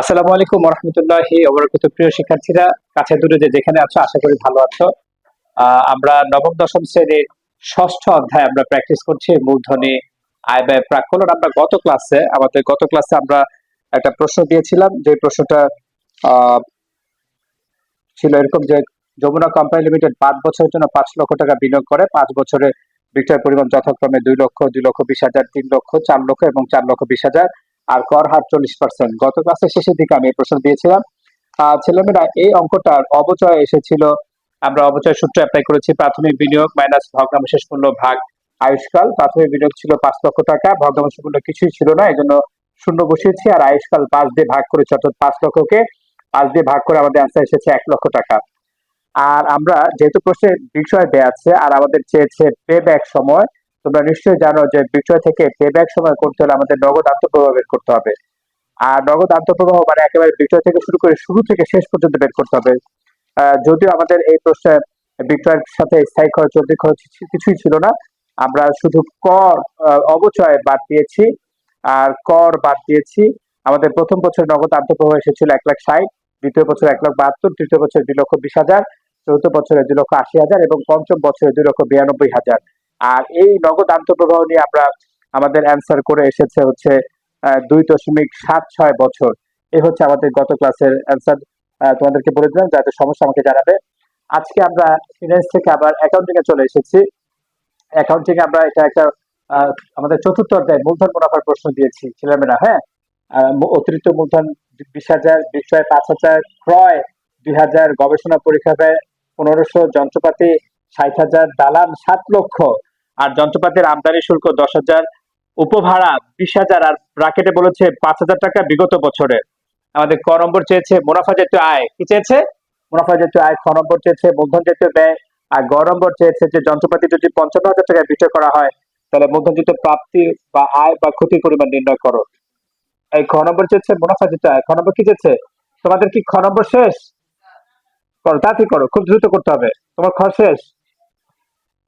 আসসালামু আলাইকুম রহমতুল্লাহ অবরকত প্রিয় শিক্ষার্থীরা, কাছে দূরে যে যেখানে আছো, আশা করি ভালো আছো। আমরা নবম, দশম শ্রেণির ষষ্ঠ অধ্যায় আমরা প্র্যাকটিস করছি মূলধ্বনি আয় ব্যয় প্রাক্কলন আমরা গত ক্লাসে আমাদের গত ক্লাসে আমরা একটা প্রশ্ন দিয়েছিলাম, যে প্রশ্নটা ছিল এরকম যে, যমুনা কোম্পানি লিমিটেড পাঁচ বছরের জন্য পাঁচ লক্ষ টাকা বিনিয়োগ করে, পাঁচ বছরে বিক্রয় পরিমাণ যথাক্রমে দুই লক্ষ দুই লক্ষ বিশ হাজার, তিন লক্ষ, চার লক্ষ এবং চার লক্ষ বিশ হাজার। আর কর হার চল্লিশ পার্সেন্ট গত ক্লাসের শেষের দিকে আমি এই প্রশ্ন দিয়েছিলাম। ছেলেমেয়েরা, এই অঙ্কটার অবচয় এসেছিল। আমরা অবচয় সূত্র অ্যাপ্লাই করেছি। প্রাথমিক বিনিয়োগ মাইনাস ভগ্নাংশেষ মূল্য ভাগ আয়ুষ্কাল। প্রাথমিক বিনিয়োগ ছিল পাঁচ লক্ষ টাকা। ভগ্নাংশ মূল্য কিছুই ছিল না। এই জন্য শূন্য বসিয়েছি। আর আয়ুষ্কাল পাঁচ দিয়ে ভাগ করেছি, অর্থাৎ পাঁচ লক্ষকে। পাঁচ দিয়ে ভাগ করে আমাদের অ্যান্সার এসেছে এক লক্ষ টাকা। আর আমরা যেহেতু প্রশ্নে বিষয় দেয়া আছে, আর আমাদের চেয়েছে পে ব্যাক সময় তোমরা নিশ্চয়ই জানো যে বিষয় থেকে পে ব্যাক সময় করতে হলে আমাদের নগদ আত্মপ্রবাহ বের করতে হবে। আর নগদ আত্মপ্রবাহ মানে একেবারে বিষয় থেকে শুরু করে শুরু থেকে শেষ পর্যন্ত বের করতে হবে। যদিও আমাদের এই প্রশ্নে বিক্রয়ের সাথে স্থায়ী খরচ চলতি খরচ কিছুই ছিল না। আমরা শুধু কর অবচয় বাদ দিয়েছি। আর কর বাদ দিয়েছি। আমাদের প্রথম বছর নগদ আত্মপ্রবাহ এসেছিল এক লাখ ষাট, দ্বিতীয় বছর এক লাখ বাহাত্তর, তৃতীয় বছর দুই লক্ষ বিশ হাজার, চতুর্থ বছরে দুই লক্ষ আশি হাজার এবং পঞ্চম বছরে দুই লক্ষ বিরানব্বই হাজার। আর এই নগদ আন্তঃপ্রবাহ নিয়ে আমরা আমাদের অ্যান্সার করে এসেছে হচ্ছে দুই দশমিক সাত ছয় বছর। এই হচ্ছে আমাদের গত ক্লাসের অ্যান্সার তোমাদেরকে বলে দিলাম, যাতে সমস্যা আমাকে জানাবে। আজকে আমরা ফিনান্স থেকে আবার অ্যাকাউন্টিং এ চলে এসেছি। অ্যাকাউন্টিং আমরা এটা একটা আমাদের চতুর্থ অধ্যায়, মূলধন মুনাফার প্রশ্ন দিয়েছি, ছেলেমেয়েরা হ্যাঁ? অতিরিক্ত মূলধন বিশ হাজার, বিক্রয় পাঁচ হাজার, ক্রয় দুই হাজার, গবেষণা পরীক্ষা ব্যয় পনেরোশো, যন্ত্রপাতি ষাট হাজার, দালান সাত লক্ষ। আর যন্ত্রপাতির আমদানি শুল্ক দশ হাজার, উপভাড়া বিশ হাজার, আর ব্রাকেটে বলেছে পাঁচ হাজার টাকা বিগত বছরে। আমাদের ক নম্বর চেয়েছে মুনাফা জাতীয় আয়। কি চেয়েছে? মুনাফা জাতীয় আয়, খ নম্বর চেয়েছে মূলধন জাতীয় ব্যয়, আর গ নম্বর চেয়েছে যে যন্ত্রপাতি যদি পঞ্চান্ন হাজার টাকায় বিক্রয় করা হয়, তাহলে মূলধন জাতীয় প্রাপ্তি বা আয় বা ক্ষতির পরিমাণ নির্ণয় করো। এই খ নম্বর চেয়েছে মুনাফা জাতীয় আয়। খ নম্বর কি চেয়েছে? তোমাদের কি খ নম্বর শেষ? করো, তাড়াতাড়ি করো, খুব দ্রুত করতে হবে। তোমার খ শেষ?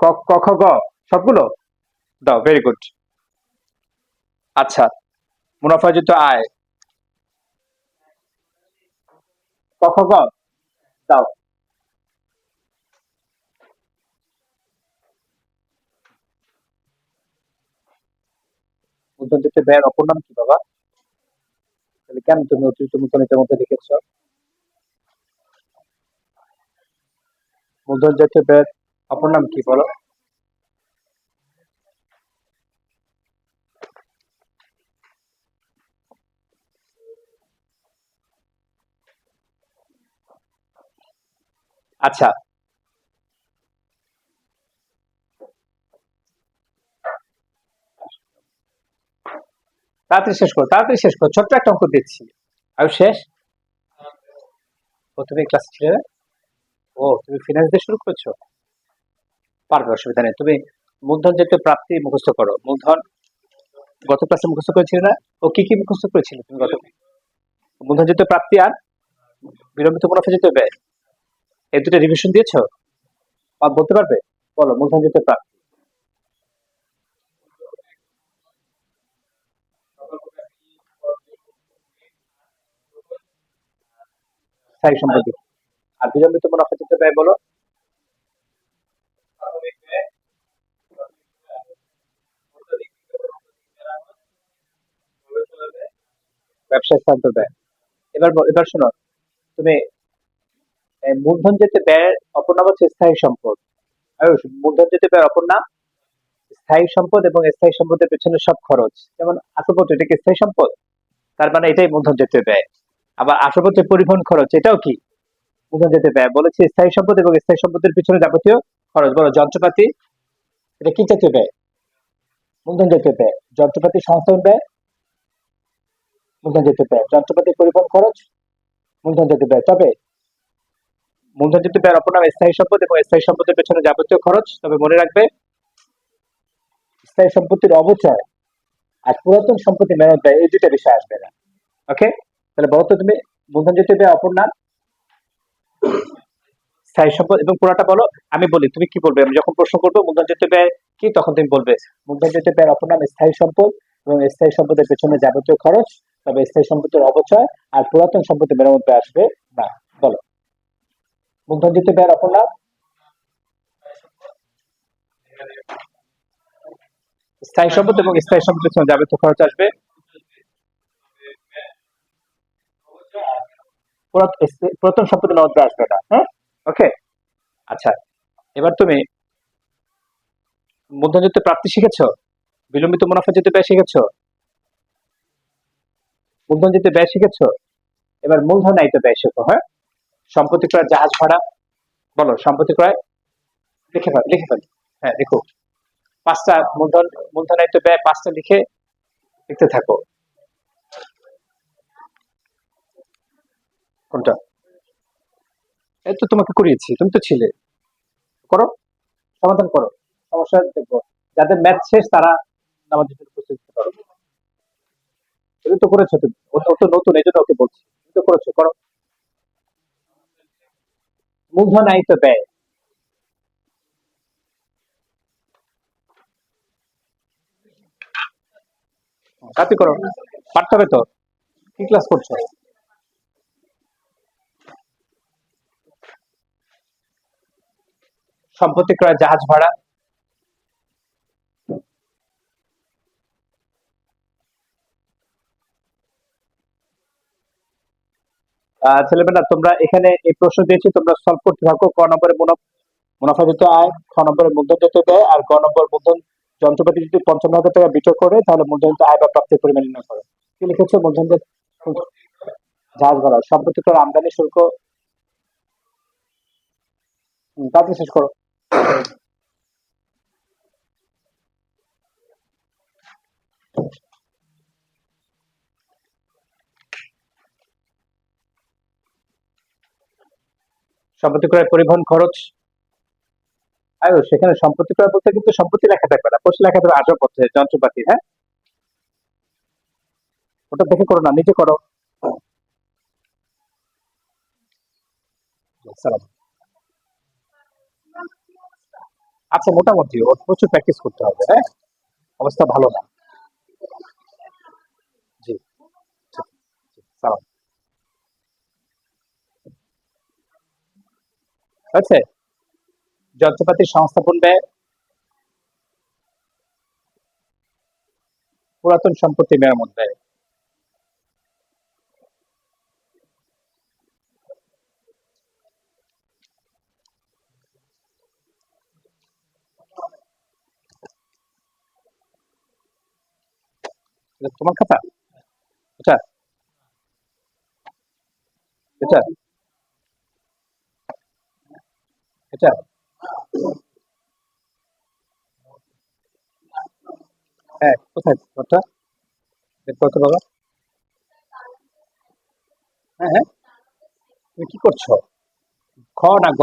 ক খ, গ, সবগুলো? দাও ভেরি গুড আচ্ছা মুনাফাজিত আয়। ক, খ, গ, দাও। মূলধনজাতীয় ব্যয়ের অপর নাম কি, বাবা? তাহলে কেন তুমি অতিরিক্ত মূলধনিতের মধ্যে লিখেছ? মূলধন জাতীয় ব্যয়ের অপর নাম কি বলো? আচ্ছা। তাড়াতাড়ি শেষ করো, তাড়াতাড়ি শেষ করো, ছোট্ট একটা অঙ্ক দিচ্ছি। আর শেষ? ও ক্লাস ছিলে ও, তুমি ফিনান্স দিয়ে শুরু করেছ? পারবে, অসুবিধা নেই। তুমি মূলধন জাতীয় প্রাপ্তি মুখস্থ করো, মূলধন গত ক্লাসে মুখস্থ করেছিলে না? ও কি কি মুখস্থ করেছিলে তুমি গত? মূলধন জাতীয় প্রাপ্তি আর বিলম্বিত মুনাফা জাতীয় ব্যয়, এই দুটো রিভিশন দিয়েছ? বলতে পারবে? বলো, মূলধন জাতীয় প্রাপ্তি। স্থায়ী সম্পত্তি। আর বিলম্বিত মুনাফা জাতীয় ব্যয়, বলো। ব্যবসায় স্থানান্তর ব্যয় এবার এবার শোনো, তুমি মূলধন যেতে ব্যয়ের অপর নাম হচ্ছে স্থায়ী সম্পদ। মূলধন যেতে ব্যয়ের অপর নাম স্থায়ী সম্পদ এবং স্থায়ী সম্পদের পেছনে সব খরচ। যেমন আসবাবপত্র এটা কি স্থায়ী সম্পদ? তার মানে এটাই মূলধন যেতে ব্যয়। আবার আসবাবপত্রের পরিবহন খরচ, এটাও কি? মূলধন যেতে ব্যয়। বলেছি স্থায়ী সম্পদ এবং স্থায়ী সম্পদের পিছনে যাবতীয় খরচ। বলো, যন্ত্রপাতি, এটা কি জাতীয় ব্যয়? মূলধন জাতীয় ব্যয়। যন্ত্রপাতি সংস্থান ব্যয় মূলধন জাতীয় ব্যয়, যন্ত্রপাতি পরিবহন খরচ, মূলধন জাতীয় ব্যয়। তবে মূলধন জাতীয় ব্যয়ের অপর নাম স্থায়ী সম্পদ এবং স্থায়ী সম্পদের পেছনে যাবতীয় খরচ। তবে মনে রাখবে, স্থায়ী সম্পত্তির অবচয় আর পুরাতন সম্পত্তি মেরামত ব্যয়, এই দুইটা বিষয় আসবে না। ওকে তাহলে বলো তো তুমি, মূলধন জাতীয় ব্যয় অপর নাম? স্থায়ী সম্পদ এবং পুরাটা বলো। আমি বলি, তুমি কি বলবে? আমি যখন প্রশ্ন করব, মূলধন জাতীয় ব্যয় কি, তখন তুমি বলবে, মূলধন জাতীয় ব্যয়ের অপর নাম স্থায়ী সম্পদ এবং স্থায়ী সম্পদের পেছনে যাবতীয় খরচ। তবে স্থায়ী সম্পত্তির অবচয় আর পুরাতন সম্পত্তি মেরামত ব্যয় আসবে না। বলো। মূলধনজিত ব্যয়ের অপর লাভ স্থায়ী সম্পত্তি এবং স্থায়ী সম্পত্তির সঙ্গে যাবতীয় খরচ আসবে। পুরাতন সম্পত্তি মেরামত আসবে না। হ্যাঁ ওকে আচ্ছা এবার তুমি মূলধনজিত প্রাপ্তি শিখেছো? বিলম্বিত মুনাফা যেতে ব্যয় শিখেছো? মূলধন যেতে ব্যয় শিখেছো? এবার মূলধন আয়িত ব্যয় শেখো হ্যাঁ? সম্পত্তি ক্রয় জাহাজ ভাড়া, বলো, সম্পত্তি ক্রয়? লিখে ফেল লিখে ফেল। হ্যাঁ দেখো পাঁচটা মূলধন মূলধন আয়িত ব্যয় পাঁচটা লিখে লিখতে থাকো। কোনটা? এই তো তোমাকে করিয়েছি, তুমি তো ছিলে। করো, সমাধান করো। সমস্যা দেখব। যাদের ম্যাথ শেষ, তারা নামাজের জন্য প্রস্তুতি নিতে তুমি তো করেছ তুমি। ও তো নতুন, এই জন্য ওকে বলছি। তুমি তো করেছ, করো। মূলধন আয়িত ব্যয়। কাপি করো। পারতে হবে তো? কি ক্লাস করছ? সম্পত্তি ক্রয়, জাহাজ ভাড়া। ছেলেমেয়েরা তোমরা এখানে এই প্রশ্ন দিয়েছি, তোমরা সলভ করতে থাকো। ক নম্বরে মুনাফা মুনাফাজিত আয়, খ নম্বরে মূলধনজাত ব্যয় আর গ নম্বর মূলধন যন্ত্রপাতি যদি পঞ্চান্ন হাজার টাকা বিক্রয় করে, তাহলে মূলধনিত আয় বা প্রাপ্তির পরিমাণ নির্ণয় করো। কি লিখেছো? মূলধনজাত জাহাজ ভাড়া সম্পত্তি কর আমদানি শুল্ক তাড়াতাড়ি শেষ করো। সম্পত্তি ক্রয় পরিবহন খরচ। আয়ো, সেখানে সম্পত্তি ক্রয় বলতে কিন্তু সম্পত্তি লেখা থাকবে না। প্রশ্ন লেখা থাকবে আসবাবপত্র যন্ত্রপাতি হ্যাঁ? ওটা দেখে করো না, নিজে করো। আচ্ছা মোটামুটি প্রচুর প্র্যাকটিস করতে হবে হ্যাঁ? অবস্থা ভালো না। হয়েছে? যন্ত্রপাতির সংস্থাপন ব্যয় পুরাতন সম্পত্তি মেরামত ব্যয়। তোমার খাতা? এটা? এটা? এটা হ্যাঁ কোথায়? ওটা বের করো তো বাবা হ্যাঁ হ্যাঁ। তুমি কি করছ? খ না গ?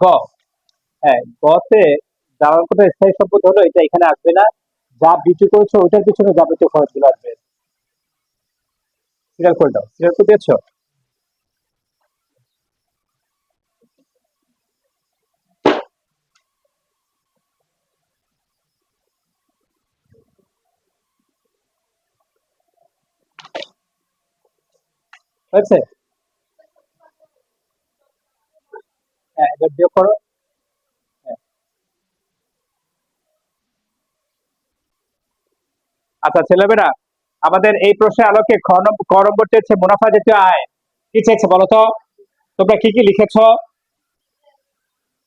গ। হ্যাঁ গতে দেওয়ার কথা স্থায়ী সম্পদ হলো, এটা এখানে আসবে না। যা বিক্রি করেছ, ওইটার পিছনে যাবতীয় খরচগুলো আসবে। সিরিয়াল করে সিরিয়াল করে দিয়েছ? হয়েছে? হ্যাঁ এবার হ্যাঁ। আচ্ছা ছেলেমেয়েরা, আমাদের এই প্রশ্নের আলোকে খ নম্বরটি হচ্ছে মুনাফা জাতীয় আয়। কি চাইছে বলো তো? তোমরা কি কি লিখেছ?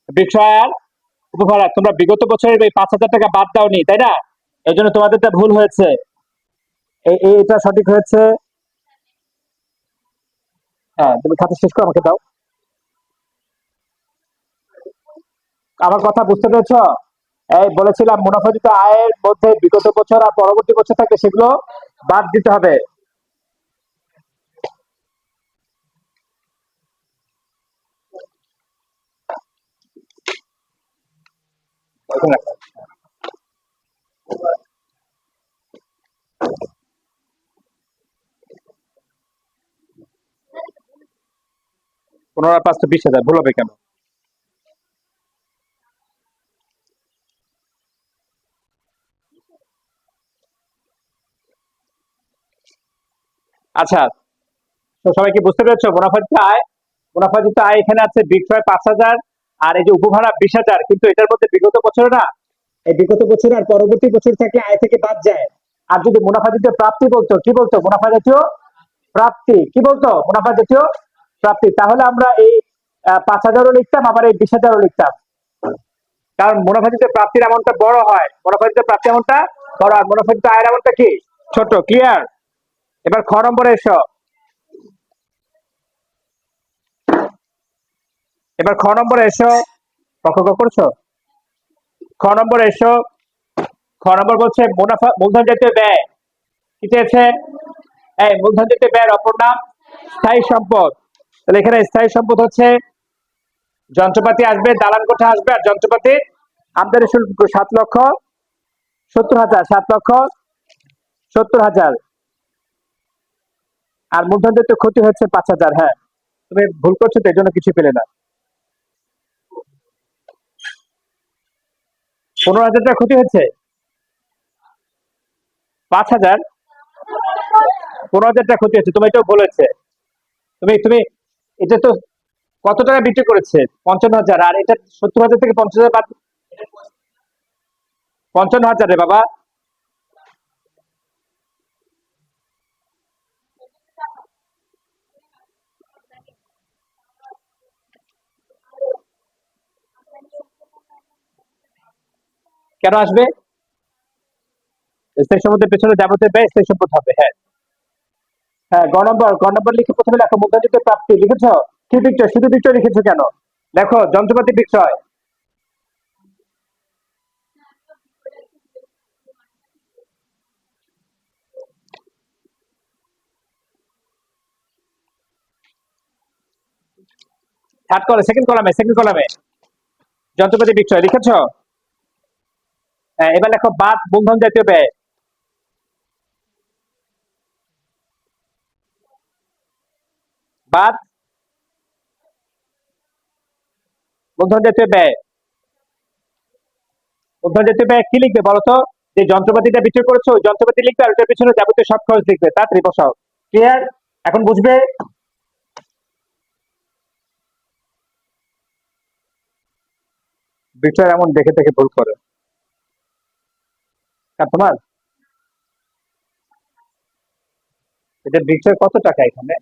বিক্রয়ার উপভাড়া তোমরা বিগত বছরের এই পাঁচ হাজার টাকা বাদ দাওনি, তাই না? এই জন্য তোমাদেরটা ভুল হয়েছে। এটা সঠিক হয়েছে। হ্যাঁ তুমি খাতা শেষ করে, আমাকে দাও। আমার কথা বুঝতে পেরেছ? এই বলেছিলাম মুনাফাজিত আয়ের মধ্যে বিগত বছর আর পরবর্তী বছর থাকে, সেগুলো বাদ দিতে হবে। ওইখানে পনেরো আর পাঁচ বিশ হাজার, ভুল হবে কেন? আচ্ছা তো সবাই কি বুঝতে পেরেছ মুনাফাজিত আয় মুনাফাজিত আয় এখানে আছে বিক্রয় পাঁচ হাজার, আর এই যে উপভাড়া বিশ হাজার, কিন্তু এটার মধ্যে বিগত বছরে না, এই বিগত বছর আর পরবর্তী বছর থেকে আয় থেকে বাদ যায়। আর যদি মুনাফা জাতীয় প্রাপ্তি বলতো, কি বলতো? মুনাফা জাতীয় প্রাপ্তি, কি বলতো? মুনাফা জাতীয় প্রাপ্তি। তাহলে আমরা এই পাঁচ হাজারও লিখতাম, আবার এই বিশ হাজারও লিখতাম। কারণ মুনাফা প্রাপ্তির এমনটা বড় হয়। মুনাফা প্রাপ্তি এমনটা বড় আর মুনাফা আয়ের এমনটা কি? ছোট ক্লিয়ার এবার খ নম্বরে এসো। এবার খ নম্বরে এসো। কখ ক করছ? খ নম্বরে এসো। খ নম্বর বলছে মুনাফা মূলধন জাতীয় ব্যয়। কি চেয়েছে? এই, মূলধন জাতীয় ব্যয়ের অপর নাম স্থায়ী সম্পদ। তাহলে এখানে স্থায়ী সম্পদ হচ্ছে যন্ত্রপাতি আসবে, দালান কোঠা আসবে আর যন্ত্রপাতি আমদানি শুল্ক সাত লক্ষ সত্তর হাজার, সাত লক্ষ সত্তর হাজার। আর মূলধন জাতীয় ক্ষতি হচ্ছে পাঁচ হাজার হ্যাঁ। তুমি ভুল করছ তো, এই জন্য কিছু পেলে না। পনেরো হাজার টাকা ক্ষতি হচ্ছে? পাঁচ হাজার? পনেরো হাজার টাকা ক্ষতি হচ্ছে তুমি এটাও বলেছে তুমি তুমি এটা তো কত টাকা বিক্রি করেছে? পঞ্চান্ন হাজার। আর এটা সত্তর হাজার থেকে পঞ্চাশ হাজার পঞ্চান্ন হাজার রে বাবা। কেন আসবে? স্থায়ী সম্পদের পেছনে যাবতীয় ব্যয় স্থায়ী সম্পদ হবে হ্যাঁ। হ্যাঁ গ নম্বর গ নম্বর লিখে প্রথমে লেখো প্রাপ্তি লিখেছ? কি বিক্রয় শুধু বিক্রয় লিখেছো কেন? দেখো যন্ত্রপাতি বিক্রয়। থার্ড কলামে সেকেন্ড কলামে সেকেন্ড কলামে যন্ত্রপাতি বিক্রয় লিখেছ? হ্যাঁ, এবার লেখো বাদ মূলধন জাতীয় ব্যয়। বাদ। মূলধন জাতীয় ব্যয়। মূলধন জাতীয় ব্যয় কি লিখবে বলো তো যে যন্ত্রপাতিটা বিক্রি করেছ যন্ত্রপাতি লিখবে আর ওটার পিছনে যাবতীয় সব খরচ লিখবে। তাড়াতাড়ি বসাও ক্লিয়ার এখন বুঝবে? বিক্রয় এমন দেখে দেখে ভুল করে। তোমার? এটা বিক্রয় কত টাকা এখানে?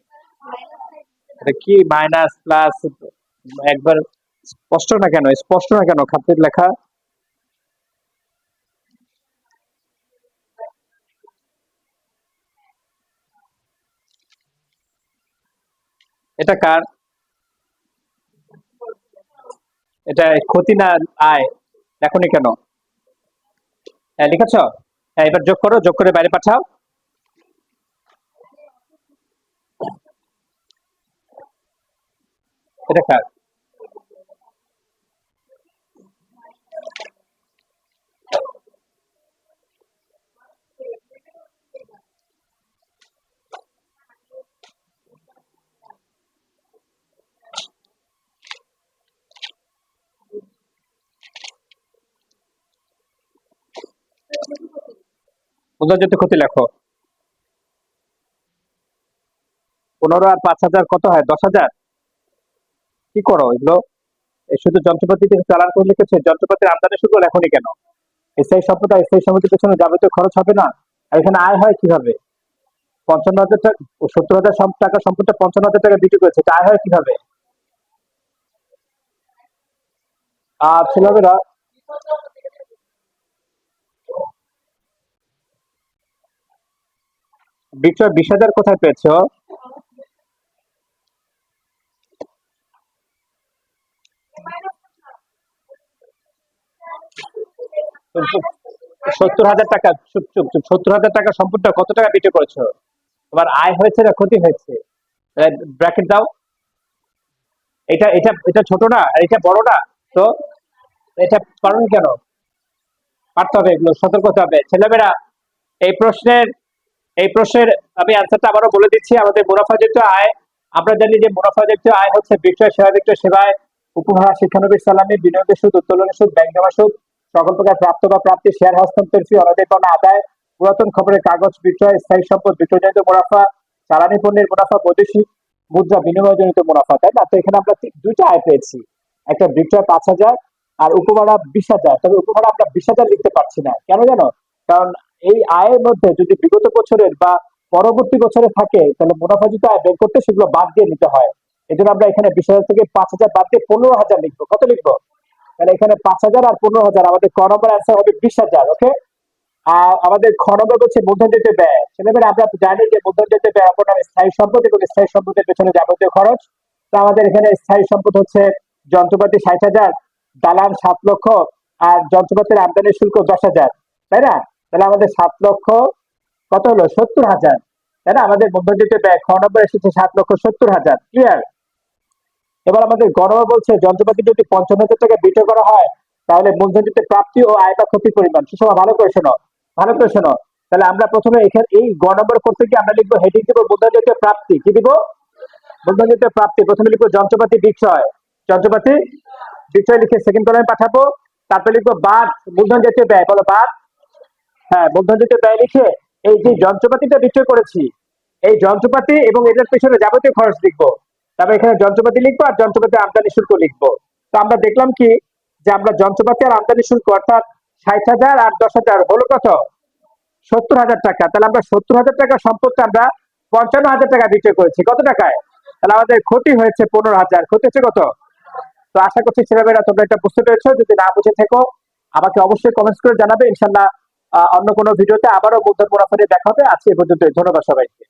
কি মাইনাস প্লাস একবার স্পষ্ট না কেন? স্পষ্ট না কেন? খাতের লেখা। এটা কার? এটা ক্ষতি না আয়। দেখনি কেন? হ্যাঁ লিখেছ? হ্যাঁ এবার যোগ করো, যোগ করে বাইরে পাঠাও। এটা কার? মুদ্রাজিত ক্ষতি লেখো। পনেরো আর পাঁচ হাজার কত হয়? দশ হাজার? কি করো? এগুলো শুধু যন্ত্রপাতি থেকে চালান করে লিখেছে, যন্ত্রপাতির আমদানি শুল্ক লেখনি কেন? সম্পদ আর স্থায়ী সম্পদের পেছনে যাবতীয় খরচ হবে না? আর এখানে আয় হয় কীভাবে? পঞ্চান্ন হাজার টাকা সত্তর হাজার টাকা সম্পদটা পঞ্চান্ন হাজার টাকা বিক্রি করেছে, এটা আয় হয় কীভাবে? আর ছেলেমেয়েরা, বিক্রয় বিশ হাজার কোথায় পেয়েছ? সত্তর হাজার টাকা, চুপ চুপ চুপ, সত্তর হাজার টাকা সম্পদটা কত টাকা বিক্রি করেছ? তোমার আয় হয়েছে না ক্ষতি হয়েছে? ব্র্যাকেট দাও। এটা এটা এটা ছোট না, আর এটা বড় না। তো এটা কারণ কেন? পারতে হবে, এগুলো সতর্ক হতে হবে। ছেলেমেয়েরা, এই প্রশ্নের এই প্রশ্নের আমি আনসারটা আবারও বলে দিচ্ছি। আমাদের মুনাফা জাতীয় আয়, আমরা জানি যে মুনাফা জাতীয় আয় হচ্ছে বিক্রয় সেবা বিক্রয় সেবায় উপহার, শিক্ষানবিশ, সালামি, বিনিয়োগের সুদ, উত্তোলনের সুদ, ব্যাংক জমা সুদ সকল প্রকার প্রাপ্ত বা প্রাপ্তি শেয়ার হস্তান্তর ফি অনাদায় পাওনা আদায়, পুরাতন খবরের কাগজ, বিক্রয়, স্থায়ী সম্পদ, বিক্রয়জনিত মুনাফা, জ্বালানি পণ্যের মুনাফা, বৈদেশিক মুদ্রা বিনিময়জনিত মুনাফা, তাই না? তো এখানে আমরা দুইটা আয় পেয়েছি। একটা বিক্রয় পাঁচ হাজার আর উপভাড়া বিশ হাজার। তবে উপভাড়া আমরা বিশ হাজার লিখতে পারছি না। কেন জানো? কারণ এই আয়ের মধ্যে যদি বিগত বছরের বা পরবর্তী বছরে থাকে, তাহলে মুনাফা যদি আয় বের করতে সেগুলো বাদ দিয়ে নিতে হয়। এই আমরা এখানে বিশ হাজার থেকে পাঁচ হাজার বাদ দিয়ে পনেরো হাজার লিখব। কত লিখব? তাহলে এখানে পাঁচ হাজার আর পনেরো হাজার। আমাদের ক নম্বর অ্যান্সার হবে বিশ হাজার ওকে আর আমাদের খ নম্বর হচ্ছে মূলধনজাতীয় ব্যয়। ছেলেমেয়েরা, আমরা জানি যে মূলধনজাতীয় ব্যয় অপর নামে স্থায়ী সম্পদ এবং স্থায়ী সম্পদের পেছনে যাবতীয় খরচ। তো আমাদের এখানে স্থায়ী সম্পদ হচ্ছে যন্ত্রপাতি ষাট হাজার, দালান সাত লক্ষ, আর যন্ত্রপাতির আমদানি শুল্ক দশ হাজার, তাই না? তাহলে আমাদের সাত লক্ষ কত হলো? সত্তর হাজার, তাই না? আমাদের মূলধনজাতীয় ব্যয় খ নম্বর এসেছে সাত লক্ষ সত্তর হাজার ক্লিয়ার এবার আমাদের গণনা বলছে যন্ত্রপাতি যদি পঞ্চান্ন হাজার টাকা বিক্রয় করা হয়, তাহলে মূলধনজাতীয় প্রাপ্তি ও আয় বা ক্ষতির পরিমাণ। সুষমা, ভালো করে শোনো, ভালো করে শোনো। তাহলে আমরা প্রথমে এখানে, এই গ নম্বর করতে গিয়ে আমরা লিখব হেডিং দিব মূলধনজাতীয় প্রাপ্তি। কি দিব? মূলধনজাতীয় প্রাপ্তি। প্রথমে লিখব যন্ত্রপাতি বিক্রয়। যন্ত্রপাতি বিক্রয় লিখে সেকেন্ড কলামে পাঠাবো। তারপরে লিখব বাদ মূলধন জাতীয় ব্যয়। বলো বাদ। হ্যাঁ মূলধন জাতীয় ব্যয় লিখে এই যে যন্ত্রপাতিটা বিক্রয় করেছি, এই যন্ত্রপাতি এবং এটার পেছনে যাবতীয় খরচ লিখব। তারপর এখানে যন্ত্রপাতি লিখব আর যন্ত্রপাতি আমদানি শুল্ক লিখব। তো আমরা দেখলাম কি? যে আমরা যন্ত্রপাতি আর আমদানি শুল্ক অর্থাৎ ষাট হাজার আর দশ হাজার হলো কত? সত্তর হাজার টাকা। তাহলে আমরা সত্তর হাজার টাকা সম্পদটা আমরা পঞ্চান্ন হাজার টাকা বিক্রয় করেছি। কত টাকায়? তাহলে আমাদের ক্ষতি হয়েছে পনেরো হাজার। ক্ষতি হচ্ছে কত? তো আশা করছি ছেলেমেয়েরা তোমরা এটা বুঝতে পেরেছ। যদি না বুঝে থেকো, আমাকে অবশ্যই কমেন্টস করে জানাবে। ইনশাল্লাহ অন্য কোনো ভিডিওতে আবারও মূলধন মুনাফা দেখা হবে। আজকে পর্যন্ত ধন্যবাদ সবাইকে।